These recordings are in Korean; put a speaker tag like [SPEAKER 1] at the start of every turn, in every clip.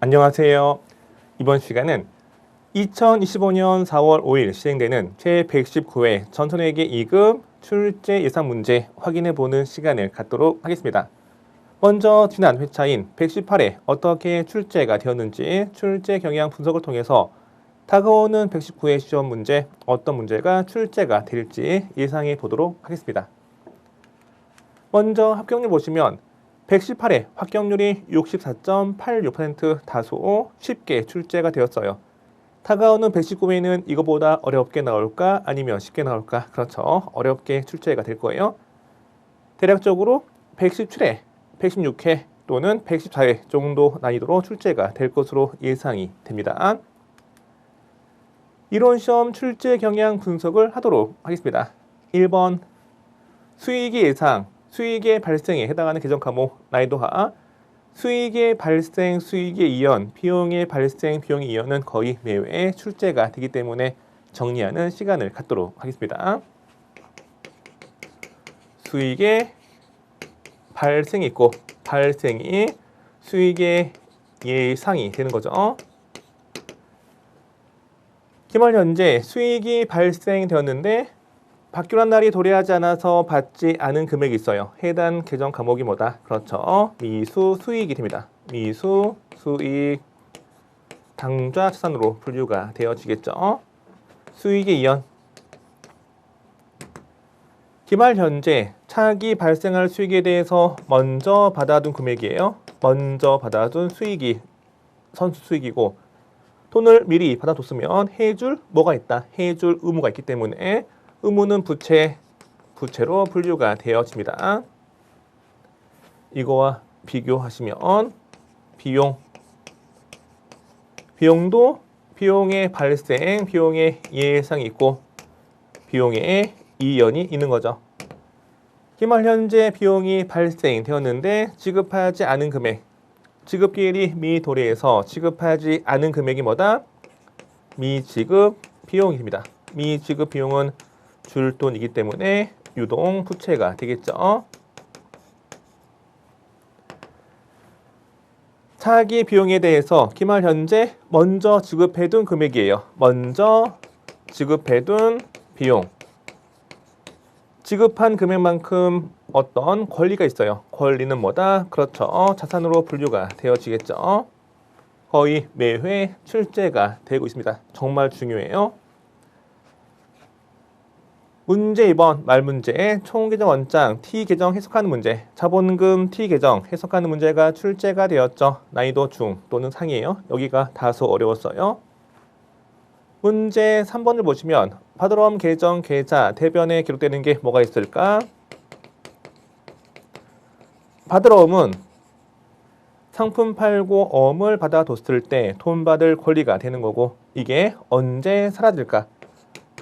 [SPEAKER 1] 안녕하세요. 이번 시간은 2025년 4월 5일 시행되는 제119회 전선회계 2급 출제 예상 문제 확인해 보는 시간을 갖도록 하겠습니다. 먼저 지난 회차인 118회 어떻게 출제가 되었는지 출제 경향 분석을 통해서 다가오는 119회 시험 문제 어떤 문제가 출제가 될지 예상해 보도록 하겠습니다. 먼저 합격률 보시면 118회 합격률이 64.86% 다소 쉽게 출제가 되었어요. 다가오는 119회는 이거보다 어렵게 나올까 아니면 쉽게 나올까 그렇죠. 어렵게 출제가 될 거예요. 대략적으로 117회, 116회 또는 114회 정도 난이도로 출제가 될 것으로 예상이 됩니다. 이론 시험 출제 경향 분석을 하도록 하겠습니다. 1번 수익의 예상 수익의 발생에 해당하는 개정 과목 난이도 하 수익의 발생 수익의 이연 비용의 발생 비용의 이연은 거의 매회 출제가 되기 때문에 정리하는 시간을 갖도록 하겠습니다. 수익의 발생이 있고 발생이 수익의 예상이 되는 거죠. 기말 현재 수익이 발생되었는데 받기로 날이 도래하지 않아서 받지 않은 금액이 있어요. 해당 계정 과목이 뭐다? 그렇죠. 미수 수익이 됩니다. 미수 수익 당좌 자산으로 분류가 되어지겠죠. 수익의 이연 기말 현재 차익이 발생할 수익에 대해서 먼저 받아둔 금액이에요. 먼저 받아둔 수익이 선수 수익이고 돈을 미리 받아뒀으면 해줄 뭐가 있다? 해줄 의무가 있기 때문에 의무는 부채, 부채로 분류가 되어집니다. 이거와 비교하시면 비용, 비용도 비용의 발생, 비용의 예상이 있고 비용의 이연이 있는 거죠. 기말 현재 비용이 발생되었는데 지급하지 않은 금액, 지급기일이 미도래에서 지급하지 않은 금액이 뭐다? 미지급 비용입니다. 미지급 비용은 줄 돈이기 때문에 유동 부채가 되겠죠. 차기 비용에 대해서 기말 현재 먼저 지급해둔 금액이에요. 먼저 지급해둔 비용. 지급한 금액만큼 어떤 권리가 있어요. 권리는 뭐다? 그렇죠. 자산으로 분류가 되어지겠죠. 거의 매회 출제가 되고 있습니다. 정말 중요해요. 문제 2번 말문제 총계정 원장 T 계정 해석하는 문제 자본금 T 계정 해석하는 문제가 출제가 되었죠. 난이도 중 또는 상이에요. 여기가 다소 어려웠어요. 문제 3번을 보시면 파드럼 계정 계좌 대변에 기록되는 게 뭐가 있을까? 파드럼은 상품 팔고 어음을 받아뒀을 때 돈 받을 권리가 되는 거고 이게 언제 사라질까?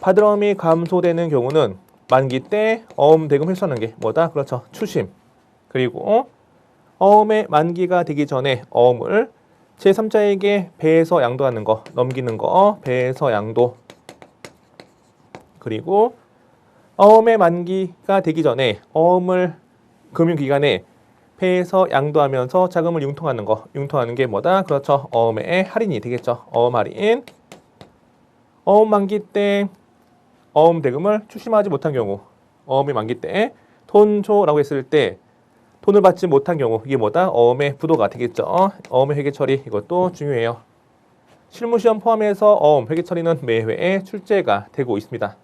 [SPEAKER 1] 파드럼이 감소되는 경우는 만기 때 어음 대금 회수하는 게 뭐다? 그렇죠. 추심. 그리고 어음의 만기가 되기 전에 어음을 제3자에게 배에서 양도하는 거, 넘기는 거, 배에서 양도. 그리고 어음의 만기가 되기 전에 어음을 금융기관에 배에서 양도하면서 자금을 융통하는 거, 융통하는 게 뭐다? 그렇죠. 어음의 할인이 되겠죠. 어음 할인. 어음 만기 때 어음 대금을 추심하지 못한 경우, 어음이 만기 때 돈조라고 했을 때 돈을 받지 못한 경우 이게 뭐다? 어음의 부도가 되겠죠. 어음의 회계 처리 이것도 중요해요. 실무 시험 포함해서 어음 회계 처리는 매회에 출제가 되고 있습니다.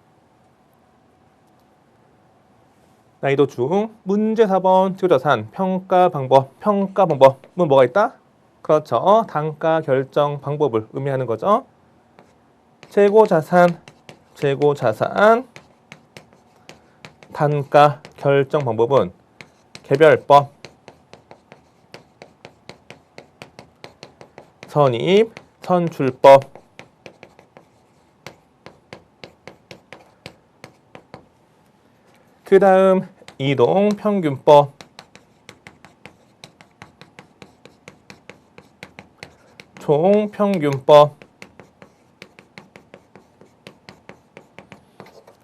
[SPEAKER 1] 난이도 중 문제 4번 지구자산 평가 방법 평가 방법은 뭐가 있다? 그렇죠. 단가 결정 방법을 의미하는 거죠. 재고 자산 재고 자산 단가 결정 방법은 개별법 선입 선출법 그 다음 이동 평균법 총평균법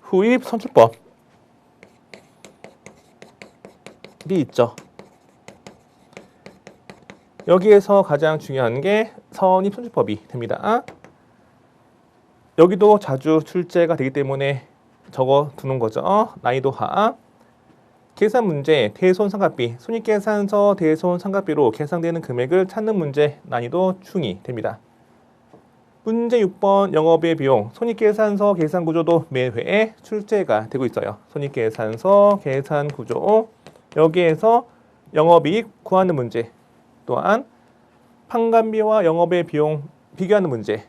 [SPEAKER 1] 후입 선출법이 있죠. 여기에서 가장 중요한 게 선입 손주법이 됩니다. 여기도 자주 출제가 되기 때문에 적어 두는 거죠. 난이도 하. 계산 문제 대손 상각비 손익계산서 대손 상각비로 계산되는 금액을 찾는 문제 난이도 중이 됩니다. 문제 6번 영업의 비용 손익계산서 계산 구조도 매회에 출제가 되고 있어요. 손익계산서 계산 구조 여기에서 영업이익 구하는 문제 또한 판관비와 영업의 비용 비교하는 문제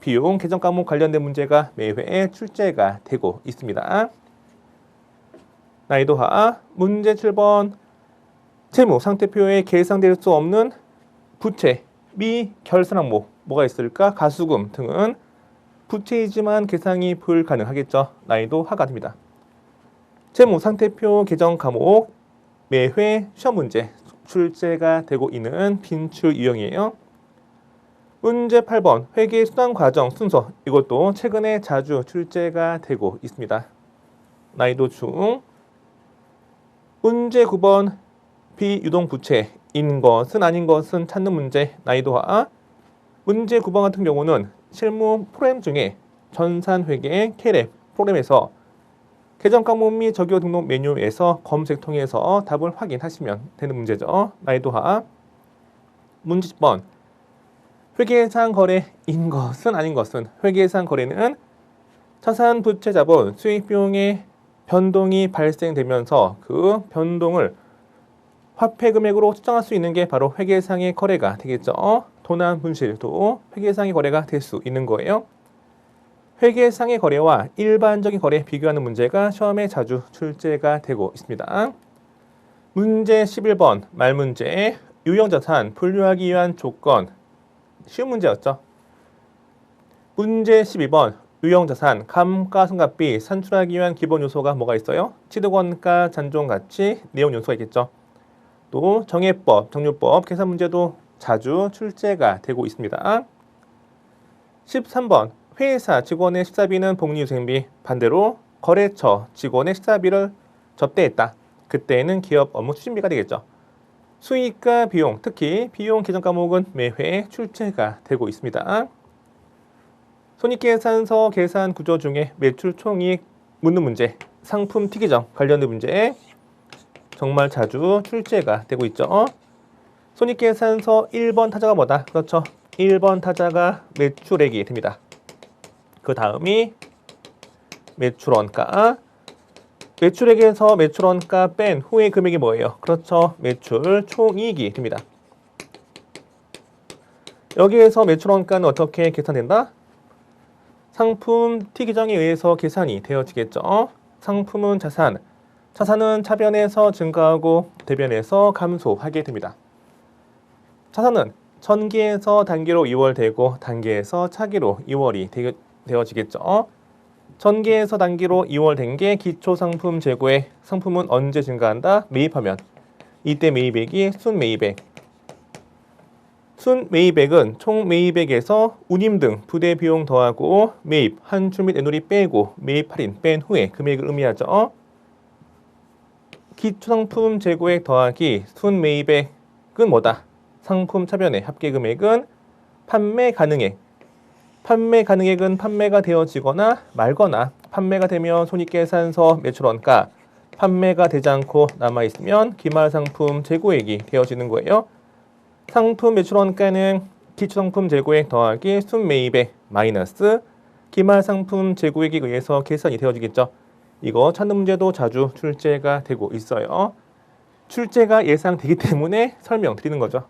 [SPEAKER 1] 비용 계정 과목 관련된 문제가 매회에 출제가 되고 있습니다. 난이도 하 문제 7번 채무 상태표에 계상될 수 없는 부채 미 결산 항목 뭐가 있을까 가수금 등은 부채이지만 계상이 불가능하겠죠. 난이도 하가 됩니다. 채무 상태표 계정 과목 매회 시험 문제 출제가 되고 있는 빈출 유형이에요. 문제 8번 회계 수단 과정 순서 이것도 최근에 자주 출제가 되고 있습니다. 난이도 중 문제 9번 비유동 부채인 것은 아닌 것은 찾는 문제 난이도 하 문제 9번 같은 경우는 실무 프로그램 중에 전산회계 캐랩 프로그램에서 계정 과목 및 적용 등록 메뉴에서 검색 통해서 답을 확인하시면 되는 문제죠. 난이도 하 문제 10번 회계상 거래인 것은 아닌 것은 회계상 거래는 자산 부채 자본 수익 비용의 변동이 발생되면서 그 변동을 화폐 금액으로 측정할 수 있는 게 바로 회계상의 거래가 되겠죠. 도난 분실도 회계상의 거래가 될 수 있는 거예요. 회계상의 거래와 일반적인 거래 비교하는 문제가 시험에 자주 출제가 되고 있습니다. 문제 11번 말문제 유형자산 분류하기 위한 조건 쉬운 문제였죠. 문제 12번 유형자산 감가상각비 산출하기 위한 기본 요소가 뭐가 있어요? 취득원가, 잔존가치, 내용 요소가 있겠죠. 또 정해법, 정률법, 계산 문제도 자주 출제가 되고 있습니다. 13번 회사 직원의 식사비는 복리후생비 반대로 거래처 직원의 식사비를 접대했다. 그때는 기업 업무 추진비가 되겠죠. 수익과 비용, 특히 비용 계정 과목은 매회 출제가 되고 있습니다. 손익계산서 계산 구조 중에 매출 총이익 묻는 문제, 상품 특이점 관련된 문제 정말 자주 출제가 되고 있죠. 손익계산서 1번 타자가 뭐다? 그렇죠. 1번 타자가 매출액이 됩니다. 그 다음이 매출원가, 매출액에서 매출원가 뺀 후의 금액이 뭐예요? 그렇죠. 매출 총이익이 됩니다. 여기에서 매출원가는 어떻게 계산된다? 상품 T기정에 의해서 계산이 되어지겠죠. 상품은 자산, 자산은 차변에서 증가하고 대변에서 감소하게 됩니다. 자산은 전기에서 단기로 이월되고 단기에서 차기로 이월이 되어지겠죠. 전기에서 단기로 이월된 게 기초 상품 재고에 상품은 언제 증가한다? 매입하면 이때 매입액이 순 매입액 순 매입액은 총 매입액에서 운임 등 부대 비용 더하고 매입, 한출 및 애놀이 빼고 매입 할인 뺀 후에 금액을 의미하죠. 기초상품 재고액 더하기 순 매입액은 뭐다? 상품 차변의 합계 금액은 판매 가능액 판매 가능액은 판매가 되어지거나 말거나 판매가 되면 손익계산서 매출원가, 판매가 되지 않고 남아있으면 기말 상품 재고액이 되어지는 거예요. 상품 매출원가는 기초상품 재고액 더하기 순매입액 마이너스 기말 상품 재고액에 의해서 계산이 되어지겠죠. 이거 찾는 문제도 자주 출제가 되고 있어요. 출제가 예상되기 때문에 설명드리는 거죠.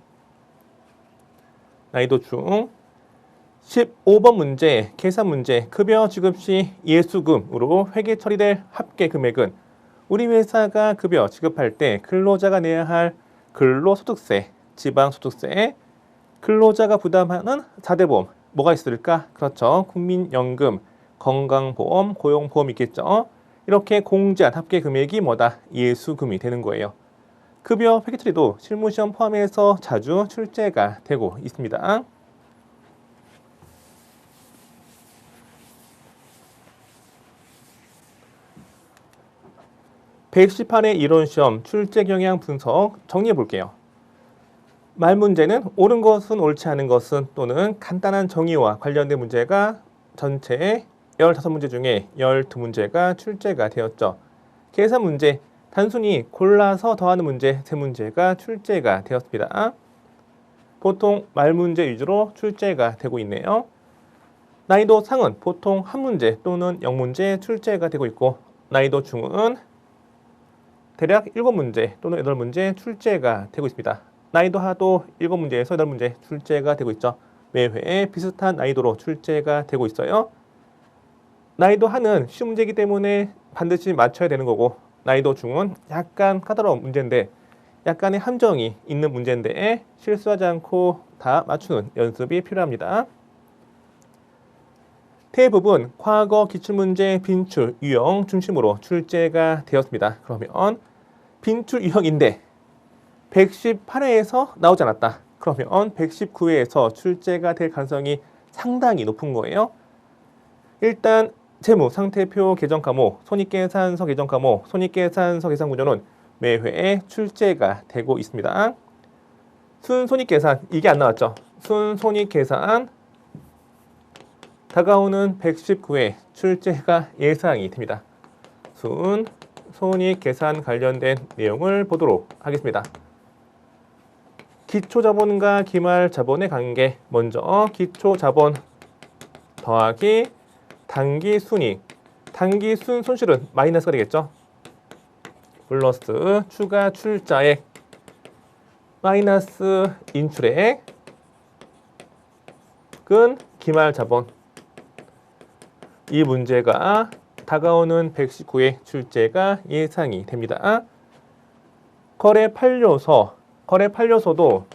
[SPEAKER 1] 난이도 중 15번 문제, 계산 문제, 급여 지급 시 예수금으로 회계 처리될 합계 금액은 우리 회사가 급여 지급할 때 근로자가 내야 할 근로소득세, 지방소득세, 근로자가 부담하는 4대 보험 뭐가 있을까? 그렇죠. 국민연금, 건강보험, 고용보험 있겠죠. 이렇게 공제한 합계 금액이 뭐다? 예수금이 되는 거예요. 급여 처리도 실무시험 포함해서 자주 출제가 되고 있습니다. 118의 이론 시험 출제 경향 분석 정리해 볼게요. 말 문제는 옳은 것은 옳지 않은 것은 또는 간단한 정의와 관련된 문제가 전체 15문제 중에 12문제가 출제가 되었죠. 계산 문제, 단순히 골라서 더하는 문제 3문제가 출제가 되었습니다. 보통 말 문제 위주로 출제가 되고 있네요. 난이도 상은 보통 한 문제 또는 0문제 출제가 되고 있고 난이도 중은 대략 7문제 또는 8문제 출제가 되고 있습니다. 난이도 하도 7문제에서 8문제 출제가 되고 있죠. 매회 비슷한 난이도로 출제가 되고 있어요. 난이도 하는 쉬운 문제이기 때문에 반드시 맞춰야 되는 거고 난이도 중은 약간 까다로운 문제인데 약간의 함정이 있는 문제인데 실수하지 않고 다 맞추는 연습이 필요합니다. 대부분 과거 기출문제 빈출 유형 중심으로 출제가 되었습니다. 그러면 빈출 유형인데 118회에서 나오지 않았다. 그러면 119회에서 출제가 될 가능성이 상당히 높은 거예요. 일단 재무, 상태표 계정 과목, 손익계산서 계정 과목, 손익계산서 계산 구조는 매 회에 출제가 되고 있습니다. 순 손익계산 이게 안 나왔죠. 순 손익계산 다가오는 119회 출제가 예상이 됩니다. 순 손익계산 관련된 내용을 보도록 하겠습니다. 기초자본과 기말자본의 관계 먼저 기초자본 더하기 단기순익 단기 순 손실은 마이너스가 되겠죠. 플러스 추가 출자액 마이너스 인출액 은 기말 자본 이 문제가 다가오는 119회 출제가 예상이 됩니다. 거래 판료소, 거래 판료소도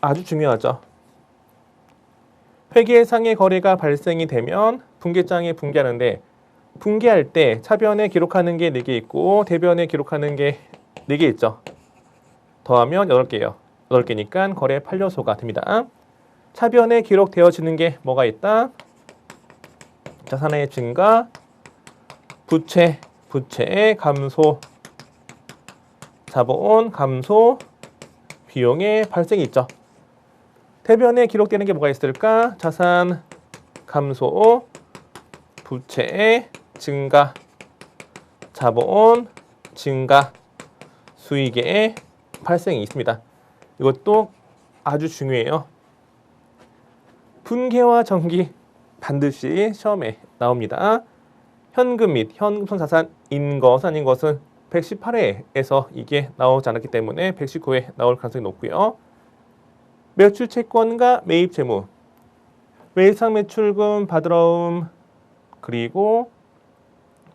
[SPEAKER 1] 아주 중요하죠. 회계상의 거래가 발생이 되면 분계장에 분계하는데 분계할 때 차변에 기록하는 게 4개 있고 대변에 기록하는 게 4개 있죠. 더하면 8개예요. 8개니까 거래 판료소가 됩니다. 차변에 기록되어지는 게 뭐가 있다? 자산의 증가, 부채, 부채의 감소, 자본 감소, 비용의 발생이 있죠. 대변에 기록되는 게 뭐가 있을까? 자산 감소, 부채의 증가, 자본 증가, 수익의 발생이 있습니다. 이것도 아주 중요해요. 분계와 전기 반드시 시험에 나옵니다. 현금 및 현금성 자산 인 것 아닌 것은 118회에서 이게 나오지 않았기 때문에 119회 나올 가능성이 높고요. 매출 채권과 매입 재무, 외상 매출금 받으러움 그리고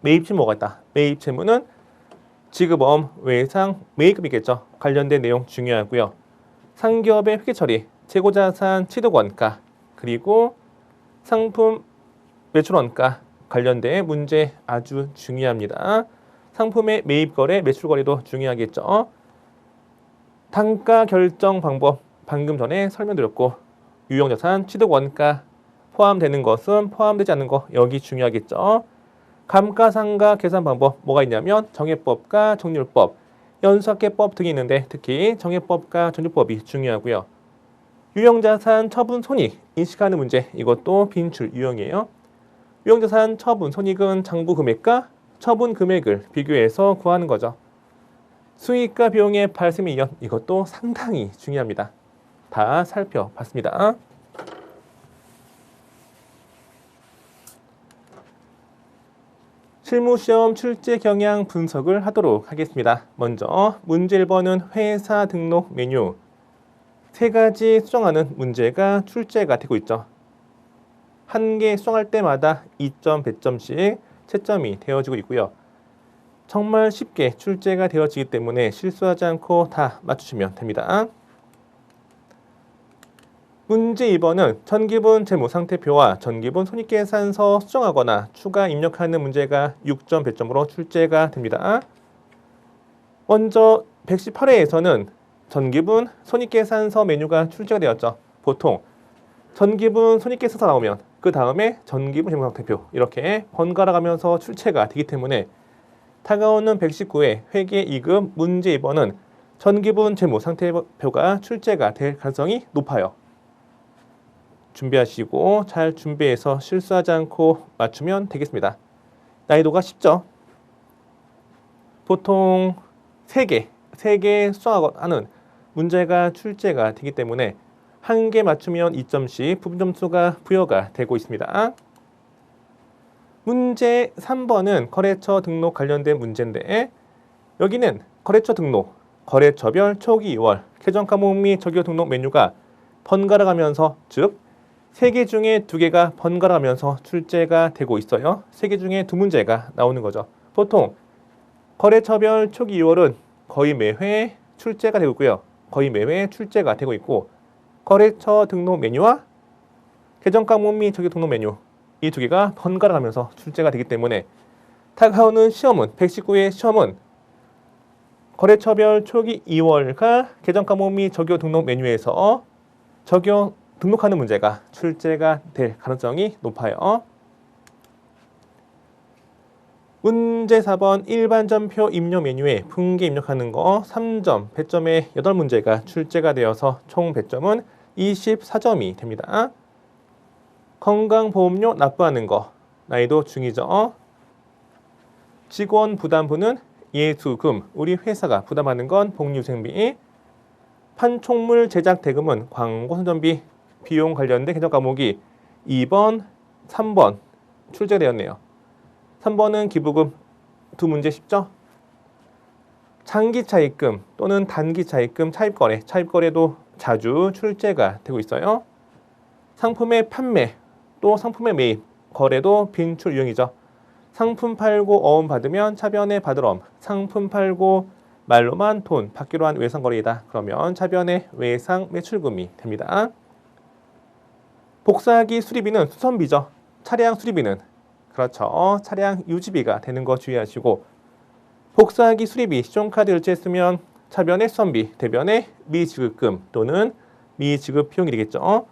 [SPEAKER 1] 매입 재무가 있다. 매입 재무는 지급엄, 외상, 매입금이겠죠. 관련된 내용 중요하고요. 상기업의 회계 처리, 재고자산 취득 원가, 그리고 상품 매출 원가 관련된 문제 아주 중요합니다. 상품의 매입 거래, 매출 거래도 중요하겠죠. 단가 결정 방법 방금 전에 설명드렸고 유형자산 취득 원가 포함되는 것은 포함되지 않는 거 여기 중요하겠죠. 감가상가 계산 방법 뭐가 있냐면 정해법과 정률법, 연수학계법 등이 있는데 특히 정해법과 정률법이 중요하고요. 유형자산 처분 손익 인식하는 문제 이것도 빈출 유형이에요. 유형자산 처분 손익은 장부 금액과 처분 금액을 비교해서 구하는 거죠. 수익과 비용의 발생 이연 이것도 상당히 중요합니다. 다 살펴봤습니다. 실무시험 출제 경향 분석을 하도록 하겠습니다. 먼저 문제 1번은 회사 등록 메뉴 세 가지 수정하는 문제가 출제가 되고 있죠. 한 개 수정할 때마다 2점, 100점씩 채점이 되어지고 있고요. 정말 쉽게 출제가 되어지기 때문에 실수하지 않고 다 맞추시면 됩니다. 문제 2번은 전기분 재무상태표와 전기분 손익계산서 수정하거나 추가 입력하는 문제가 6점 100점으로 출제가 됩니다. 먼저 118회에서는 전기분 손익계산서 메뉴가 출제가 되었죠. 보통 전기분 손익계산서 나오면 그 다음에 전기분 재무상태표 이렇게 번갈아 가면서 출제가 되기 때문에 다가오는 119회 회계 2급 문제 2번은 전기분 재무 상태표가 출제가 될 가능성이 높아요. 준비하시고 잘 준비해서 실수하지 않고 맞추면 되겠습니다. 난이도가 쉽죠? 보통 3개, 3개 수학하는 문제가 출제가 되기 때문에 한 개 맞추면 2점씩 부분 점수가 부여가 되고 있습니다. 문제 3번은 거래처 등록 관련된 문제인데 여기는 거래처 등록, 거래처별 초기 2월, 계정 과목 및 적용 등록 메뉴가 번갈아 가면서 즉 세 개 중에 두 개가 번갈아 가면서 출제가 되고 있어요. 세 개 중에 두 문제가 나오는 거죠. 보통 거래처별 초기 2월은 거의 매회 출제가 되고 있고요. 거의 매회 출제가 되고 있고 거래처 등록 메뉴와 계정 과목 및 적용 등록 메뉴 이 두 개가 번갈아 가면서 출제가 되기 때문에 다가오는 시험은 119의 시험은 거래처별 초기 2월과 계정 과목 및 적용 등록 메뉴에서 적용 등록하는 문제가 출제가 될 가능성이 높아요. 문제 4번 일반 전표 입력 메뉴에 분계 입력하는 거 3점, 배점에 8문제가 출제가 되어서 총 배점은 24점이 됩니다. 건강보험료 납부하는 거 난이도 중이죠. 직원 부담부는 예수금, 우리 회사가 부담하는 건 복리후생비, 판촉물 제작 대금은 광고 선전비 비용 관련된 계정 과목이 2번, 3번 출제되었네요. 3번은 기부금 두 문제 쉽죠? 장기 차입금 또는 단기 차입금 차입거래, 차입거래도 자주 출제가 되고 있어요. 상품의 판매 또 상품의 매입, 거래도 빈출 유형이죠. 상품 팔고 어음 받으면 차변에 받으럼, 상품 팔고 말로만 돈 받기로 한 외상 거래이다. 그러면 차변의 외상 매출금이 됩니다. 복사기 수리비는 수선비죠. 차량 수리비는 그렇죠. 차량 유지비가 되는 거 주의하시고 복사기 수리비 신용카드 결제했으면 차변의 수선비, 대변의 미지급금 또는 미지급 비용이 되겠죠.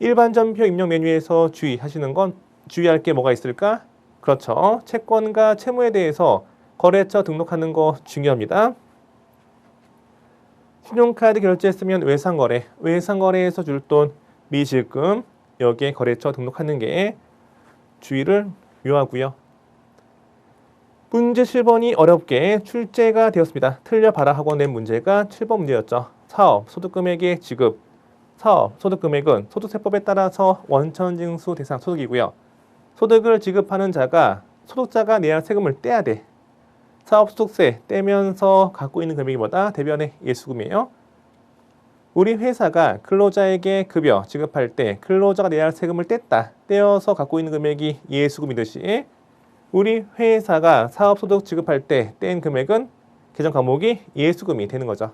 [SPEAKER 1] 일반 전표 입력 메뉴에서 주의하시는 건 주의할 게 뭐가 있을까? 그렇죠. 채권과 채무에 대해서 거래처 등록하는 거 중요합니다. 신용카드 결제했으면 외상거래, 외상거래에서 줄 돈 미실금 여기에 거래처 등록하는 게 주의를 요하고요. 문제 7번이 어렵게 출제가 되었습니다. 틀려봐라 하고 낸 문제가 7번 문제였죠. 사업, 소득금액의 지급, 사업, 소득금액은 소득세법에 따라서 원천징수 대상 소득이고요. 소득을 지급하는 자가 소득자가 내야 할 세금을 떼야 돼. 사업 소득세 떼면서 갖고 있는 금액보다 대변의 예수금이에요. 우리 회사가 근로자에게 급여 지급할 때 근로자가 내야 할 세금을 뗐다. 떼어서 갖고 있는 금액이 예수금이 듯이 우리 회사가 사업소득 지급할 때 뗀 금액은 계정 과목이 예수금이 되는 거죠.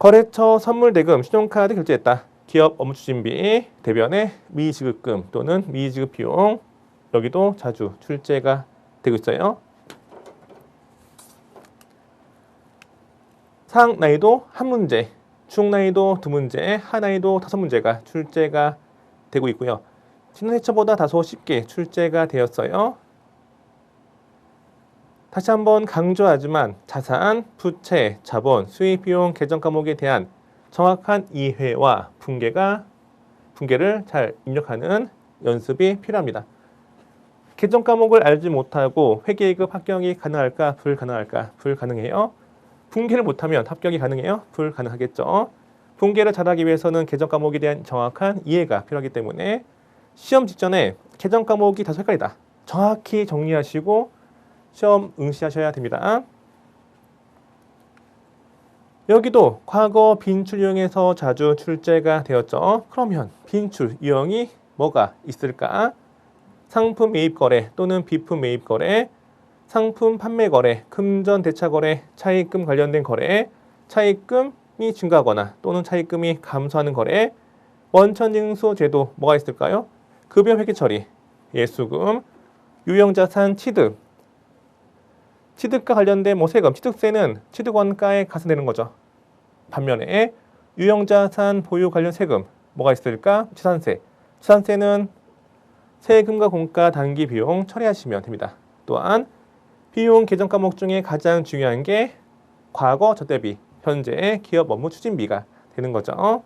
[SPEAKER 1] 거래처 선물 대금 신용카드 결제했다. 기업 업무 추진비 대변의 미지급금 또는 미지급 비용 여기도 자주 출제가 되고 있어요. 상 난이도 한 문제, 중 난이도 두 문제, 하 난이도 다섯 문제가 출제가 되고 있고요. 지난 회차보다 다소 쉽게 출제가 되었어요. 다시 한번 강조하지만 자산, 부채, 자본, 수익 비용 계정 과목에 대한 정확한 이해와 분계가 분계를 잘 입력하는 연습이 필요합니다. 계정 과목을 알지 못하고 회계급 합격이 가능할까 불가능할까 불가능해요. 분계를 못하면 합격이 가능해요? 불가능하겠죠. 분계를 잘하기 위해서는 계정 과목에 대한 정확한 이해가 필요하기 때문에 시험 직전에 계정 과목이 다소 헷갈리다. 정확히 정리하시고 시험 응시하셔야 됩니다. 여기도 과거 빈출 유형에서 자주 출제가 되었죠. 그러면 빈출 유형이 뭐가 있을까? 상품 매입 거래 또는 비품 매입 거래, 상품 판매 거래, 금전 대차 거래, 차입금 관련된 거래, 차입금이 증가하거나 또는 차입금이 감소하는 거래, 원천징수 제도 뭐가 있을까요? 급여 회계 처리, 예수금, 유형자산 취득, 취득과 관련된 뭐 세금, 취득세는 취득원가에 가산되는 거죠. 반면에 유형자산 보유 관련 세금 뭐가 있을까? 취산세. 취산세는 세금과 공가 단기 비용 처리하시면 됩니다. 또한 비용 계정 과목 중에 가장 중요한 게 과거 저 대비 현재의 기업 업무 추진비가 되는 거죠.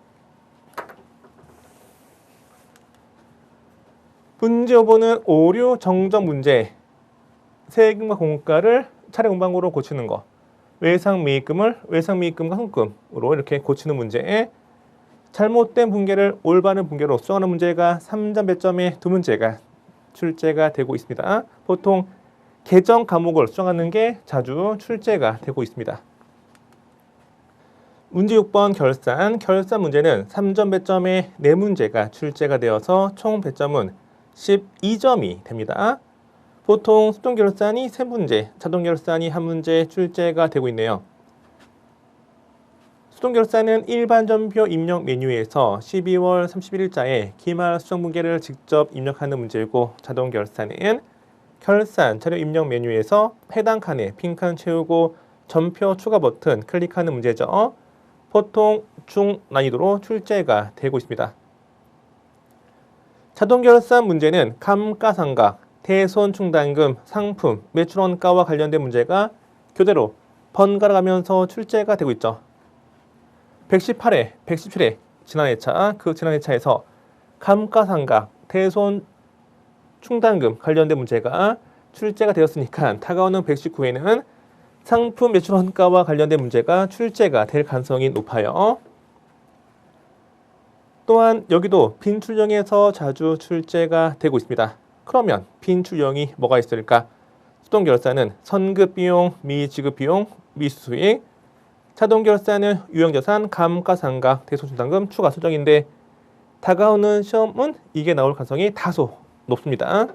[SPEAKER 1] 문제 5번은 오류 정정 문제. 세금과 공과를 차례 운반고로 고치는 거. 외상 매입금을 외상 매입금과 현금으로 이렇게 고치는 문제에 잘못된 분계를 올바른 분계로 수정하는 문제가 3점 배점의 두 문제가 출제가 되고 있습니다. 보통 계정 과목을 수정하는 게 자주 출제가 되고 있습니다. 문제 6번 결산. 결산 문제는 3점 배점의 네 문제가 출제가 되어서 총 배점은 12점이 됩니다. 보통 수동 결산이 세 문제, 자동 결산이 한 문제 출제가 되고 있네요. 수동 결산은 일반 전표 입력 메뉴에서 12월 31일자에 기말 수정 분계를 직접 입력하는 문제이고 자동 결산은 결산 자료 입력 메뉴에서 해당 칸에 빈 칸 채우고 전표 추가 버튼 클릭하는 문제죠. 보통 중 난이도로 출제가 되고 있습니다. 자동 결산 문제는 감가상각, 대손 충당금, 상품, 매출원가와 관련된 문제가 교대로 번갈아 가면서 출제가 되고 있죠. 118회, 117회 지난 회차, 그 지난 회차에서 감가상각, 대손 충당금 관련된 문제가 출제가 되었으니까 다가오는 119회는 상품 매출 원가와 관련된 문제가 출제가 될 가능성이 높아요. 또한 여기도 빈 출령에서 자주 출제가 되고 있습니다. 그러면 빈 출령이 뭐가 있을까? 수동 결산은 선급 비용, 미지급 비용, 미수수익, 자동 결산은 유형 자산, 감가상각, 대소준당금, 추가 수정인데 다가오는 시험은 이게 나올 가능성이 다소 높습니다.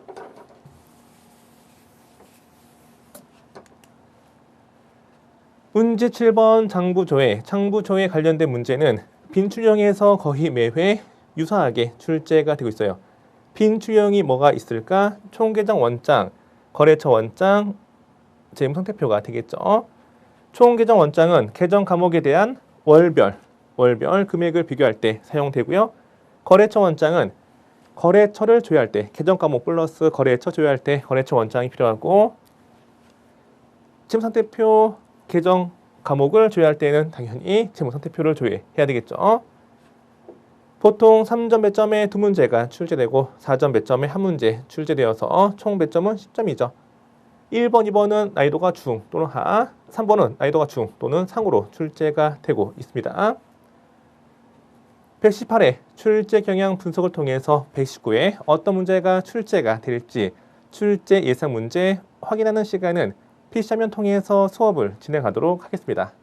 [SPEAKER 1] 문제 7번 장부조회, 장부조회 관련된 문제는 빈출형에서 거의 매회 유사하게 출제가 되고 있어요. 빈출형이 뭐가 있을까? 총계정 원장, 거래처 원장, 재무상태표가 되겠죠. 총계정 원장은 계정 과목에 대한 월별, 월별 금액을 비교할 때 사용되고요. 거래처 원장은 거래처를 조회할 때 계정 과목 플러스 거래처 조회할 때 거래처 원장이 필요하고 재무상태표 계정 과목을 조회할 때는 당연히 재무상태표를 조회해야 되겠죠. 보통 3점 배점에 두 문제가 출제되고 4점 배점에 한 문제 출제되어서 총 배점은 10점이죠. 1번, 2번은 난이도가 중 또는 하, 3번은 난이도가 중 또는 상으로 출제가 되고 있습니다. 118회 출제 경향 분석을 통해서 119회 어떤 문제가 출제가 될지 출제 예상 문제 확인하는 시간은 PC화면 통해서 수업을 진행하도록 하겠습니다.